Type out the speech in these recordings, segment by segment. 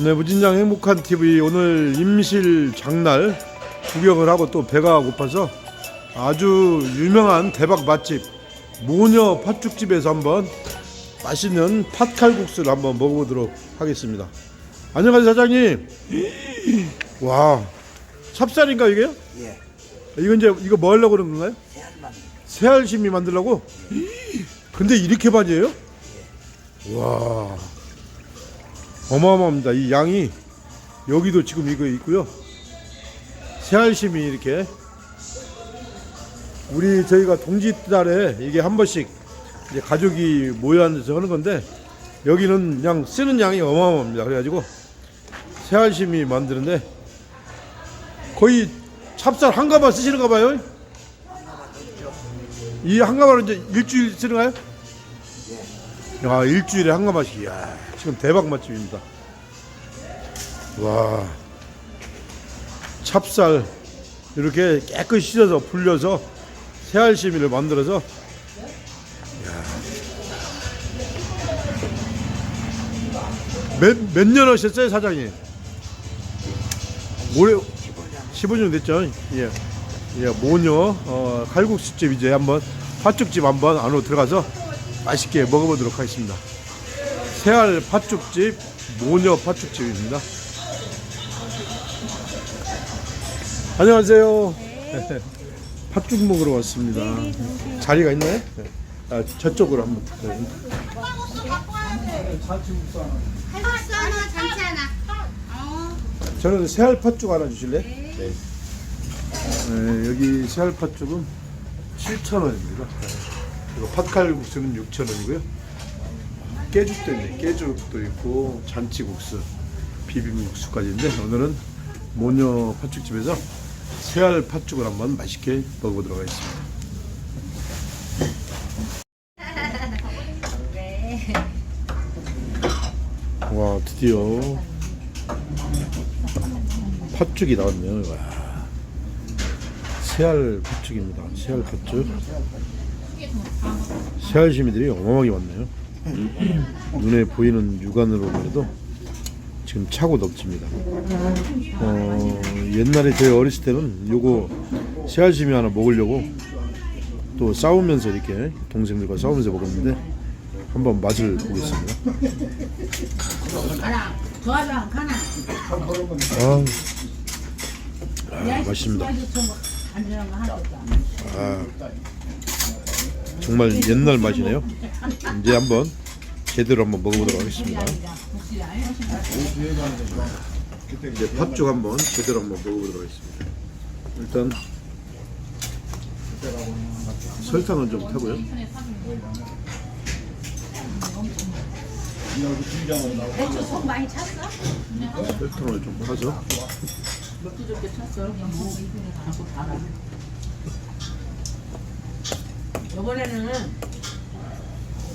네, 무진장 행복한 TV 오늘 임실 장날 구경을 하고 또 배가 고파서 아주 유명한 대박 맛집 모녀 팥죽집에서 한번 맛있는 팥칼국수를 한번 먹어보도록 하겠습니다. 안녕하세요 사장님. 와, 찹쌀인가 이게요? 예, 이거 이제 이거 뭐 하려고 그러는 건가요? 새알만 새알심이 만들라고? 근데 이렇게 많이 해요? 와 어마어마합니다. 이 양이 여기도 지금 이거 있고요. 새알심이 이렇게 우리 저희가 동짓달에 이게 한 번씩 이제 가족이 모여 앉아서 하는 건데 여기는 그냥 쓰는 양이 어마어마합니다. 그래가지고 새알심이 만드는데 거의 찹쌀 한 가마 쓰시는가 봐요? 이 한 가마로 이제 일주일 쓰는가요? 야 일주일에 한 가마씩. 야 지금 대박 맛집입니다 와 찹쌀 이렇게 깨끗이 씻어서 불려서 새알심이를 만들어서 몇몇 년 하셨어요 사장님? 올해 15년 됐죠? 예. 예, 모녀 어, 칼국수집 이제 한번 팥죽집 한번 안으로 들어가서 맛있게 먹어보도록 하겠습니다. 새알 팥죽집 모녀 팥죽집입니다. 안녕하세요. 팥죽 먹으러 왔습니다. 자리가 있나요? 네. 아, 저쪽으로 한번. 네. 칼국수 하나, 잔치 하나. 어, 저는 새알 팥죽 하나 주실래? 네. 네, 여기 새알 팥죽은 7,000원입니다. 그리고 팥칼국수는 6,000원이고요. 깨죽도 있네. 깨죽도 있고 잔치국수, 비빔국수까지 있는데 오늘은 모녀 팥죽집에서 새알 팥죽을 한번 맛있게 먹어보도록 하겠습니다. 와 드디어 팥죽이 나왔네요. 와. 새알 팥죽입니다. 새알 팥죽. 새알 시미들이 어마어마하게 많네요. 눈에 보이는 육안으로만 해도 지금 차고 넘칩니다. 어, 옛날에 저희 어렸을 때는 요거 새알 시미 하나 먹으려고 또 싸우면서 이렇게 동생들과 싸우면서 먹었는데 한번 맛을 보겠습니다. 아, 아 맛있습니다. 아, 정말 옛날 맛이네요. 이제 한번 제대로 한번 먹어보도록 하겠습니다. 이제 팥죽 한번 제대로 한번 먹어보도록 하겠습니다. 일단 설탕은 좀 타고요. 배추 속 많이 찼어? 설탕을 좀 타서 몇두 좁게 찼어 자꾸 달아 이번에는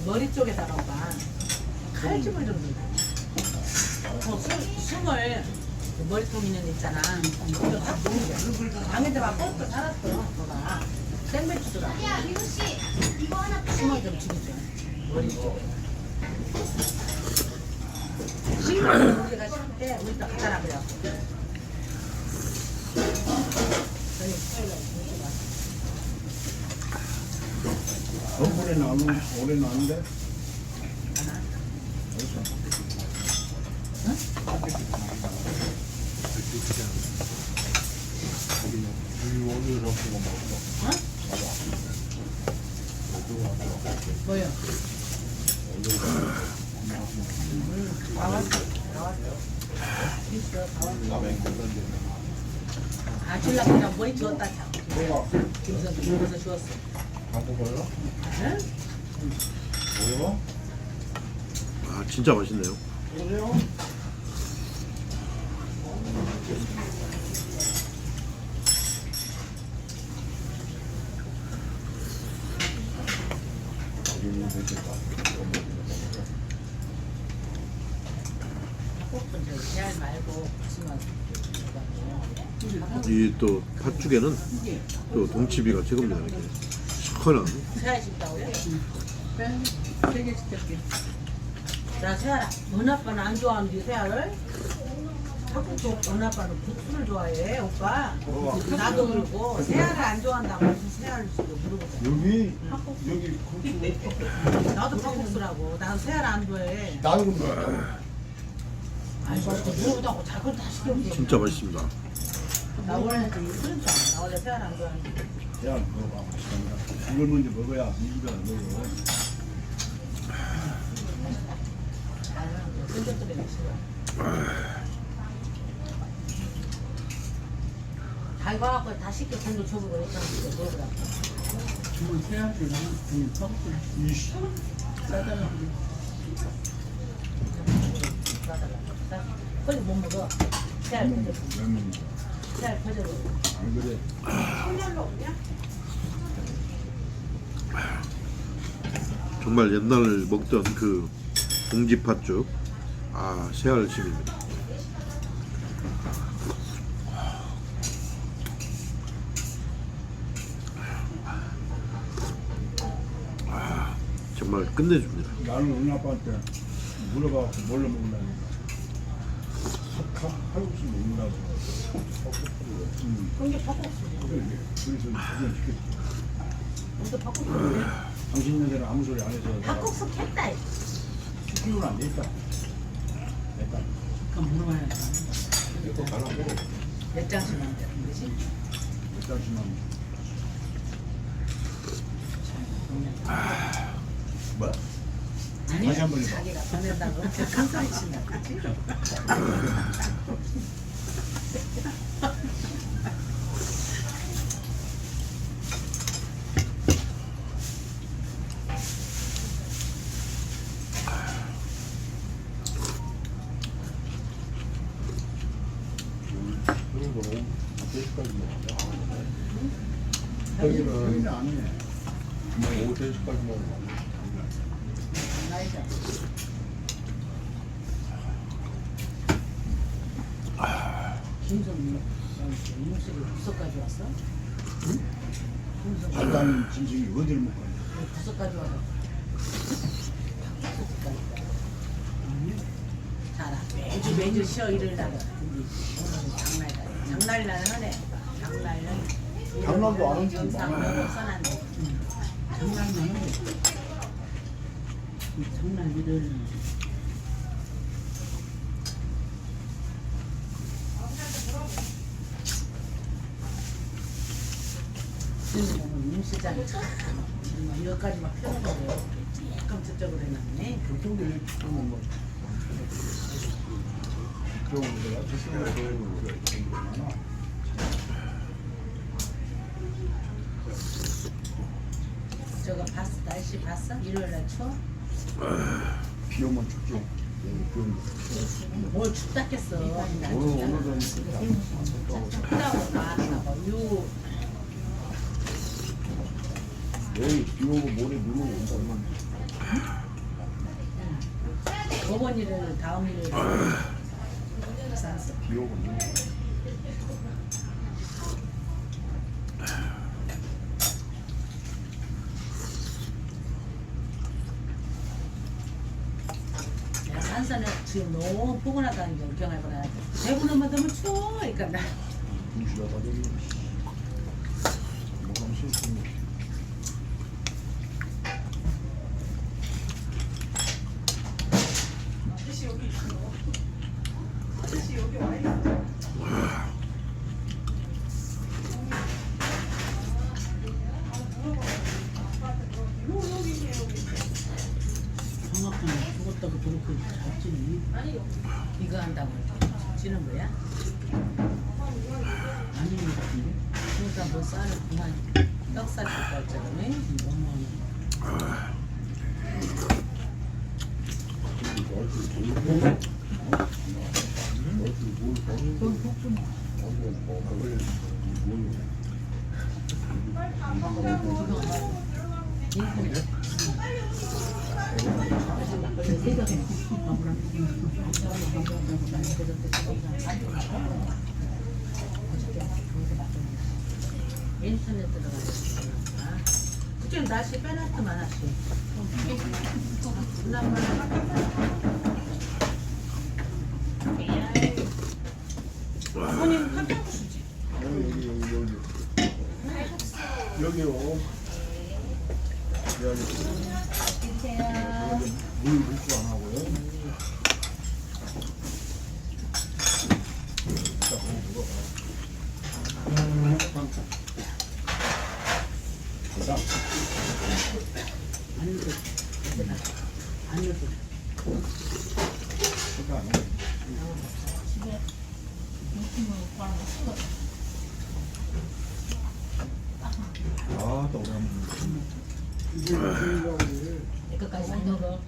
머리 쪽에다가 봐 칼집을 좀 넣어 어, 숨- 숨을 그 머리통 있는 데 있잖아. 이거 딱 넣는 거야 방에다가 뻗고 살았어 너가. 생배추더라. 야, 민우 씨, 이거 하나 숨을 좀 죽이죠 머리 쪽에. 식물을 우리가 심때 우리도 갖다라 그래 오래 나오면 오래 나오는데 뭐요? 아, 줄라 그냥 머리 주웠다 참. 김선 김선 주웠어. 응? 아 진짜 맛있네요. 꼭은 저 계알 말고 무슨 이또 팥죽에는 또 동치비가 최고입니다. 이렇게 시원한 사야 싶다고요? 세개 시킬게. 나 새알 은 아빠는 안 좋아하는데 새알을 팥국수 은 아빠는 국수를 좋아해 오빠. 나도 그러고. 새알을 안 좋아한다고 무슨 새알을 물어보자. 여기? 여기 국수. 나도 팥국수라고. 난 새알 안 좋아해. 나도 뭐 아이고 물어보자고. 자꾸 다 시켜 진짜 맛있습니다. 나 원래 줄 알아. 나 원래 새알 안 좋아하는데 야 먹어봐. 맛있다. 이걸 먼저 먹어야 이집에 안 먹어. 끈적거리는 싫어 다 시켜 공도 줘보고 했잖아 먹으라고. 주문 새알이랑 그냥 섞고 이씨. 싸달라고. 못 먹어. 새알 퍼져. 안 그래. 정말 옛날 먹던 그 봉지팥죽 아 새알심입니다. 아, 정말 끝내줍니다. 나는 우리 아빠한테 물어봐갖고 뭘로 먹으려니까 칼국수 먹는다고 시켰지 우리도 팥국수. 당신네들은 아무 소리 안 해서 내가 팥국수 캤다. 시키고는 안 되겠다 됐다 그럼 물어봐야 돼. 몇 장씩 돼. 그지? 일단씩만 뭐? 아니 다시 한번 해봐 자기가 보낸다고 그렇게 큰 소리 친다. 그지? 여기는 안 해. 나이가. 김성민. 이모씨를 부석까지 왔어? 김성민. 발단 진심이 어디를 못 가냐 부석까지 와서. 자라. 매주 매주 쉬어 일을 오늘은 장날이다. 장날이라는 하네. 장날은. 장날도 안 하지, 영상으로 써놨네. 장난만 하고 장난 일을 정말 여기까지 막 펴놓은데 조금 저쪽으로 해놨네. 그쪽에 그러면 뭐 그런 데가 저쪽에 그런 게 많아 저거 봤어? 날씨 봤어? 일요일날 추워? 비 오면 비 오면 뭘 춥다 겠어. 오늘 오늘은 춥다고 나왔나 봐. 요 내일 비 오고 모레 눈 오고 온다만 저번 일요일 다음 일요일 쌌어. 비 오고 눈 오고 산산에 지금 너무 포근하다는 게 경험해보라. 대구는만 너무 추워. 그러니까 나 눈치가 다 되는 뭐가 싫습니다 정확하게 죽었다고 그렇게 잡지 이거 한다고 지는 거야? 아닌 것 같은데 그러니까 뭐 쌀을 그만 떡살 적에 너무 인터넷 인터넷 들어가서 그쪽 날씨 빼놨더만 하시. 지난번에 물 묻고 안 하고요. 안 넣어도 아, 또 오늘 내 것까지 안 넣어.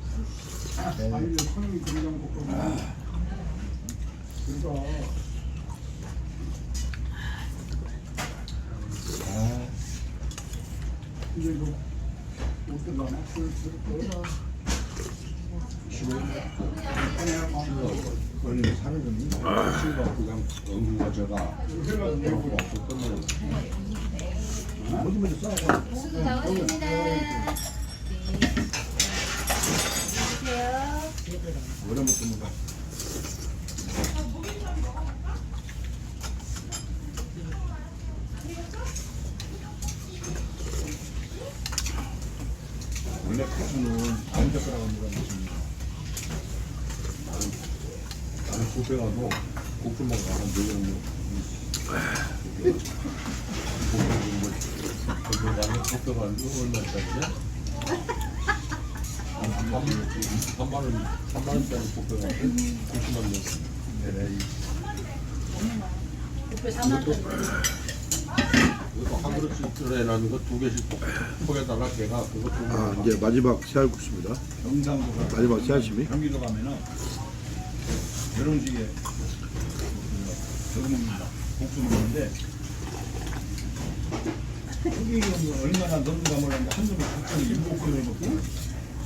걸리면 사는 거니? 실가 그냥 연구가 제가 연구가 없었던 어디 먼저 싸고 수고 다 오셨습니다. 오래 먹습니다. 원래 카수는 안 젓가락 누가 먹습니다. 나는 나는 뷔페 가도 국수 먹어 한 네번 먹고. 가면 뷔페 가는 거 얼마짜리냐? 한만 원, 한만 원짜리 뷔페 가면 90만 원. 네, 뷔페 3만 원. 이거 한 그릇씩 들어내는 거 두 개씩 포에다가 걔가 그거 좀아 이제 마지막 새알국수입니다. 경상도 가 마지막 새알심이. 경기도 가면은 결혼식에 저거 먹는다. 국수 먹는데. 그게 뭐 얼마나 넘는가 모르는데 한 놈이 국수를 일곱 그릇을 먹고.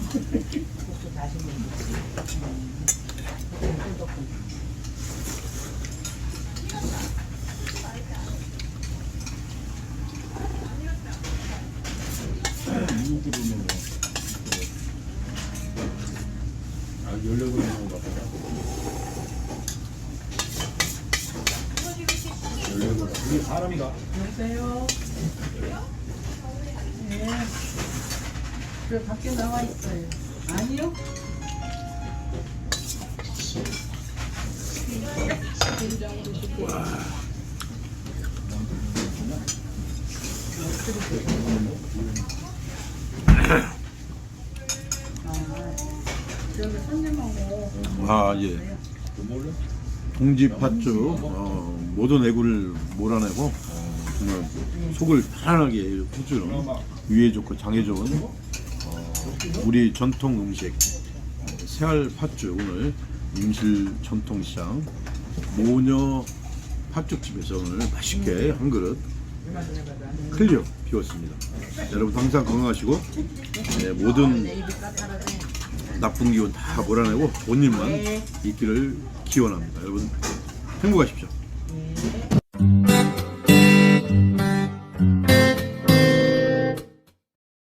국수 다시 먹는 그릇을 먹어 아 열네 그릇 먹은 것 같다 열네 사람이가 여보세요? 네. 저 밖에 나와 있어요. 아니요? 아, 저기 손님하고 아 예. 그 동지 팥죽 어, 모든 애구를 몰아내고 어, 정말 속을 편안하게 해주는 위에 좋고 장에 좋은 어, 우리 전통 음식 새알 팥죽 오늘 임실 전통시장 모녀 팥죽집에서 오늘 맛있게 한 그릇 클리어 비웠습니다. 여러분 항상 건강하시고 네, 모든. 나쁜 기운 다 몰아내고 좋은 일만 있기를 기원합니다. 여러분 행복하십시오.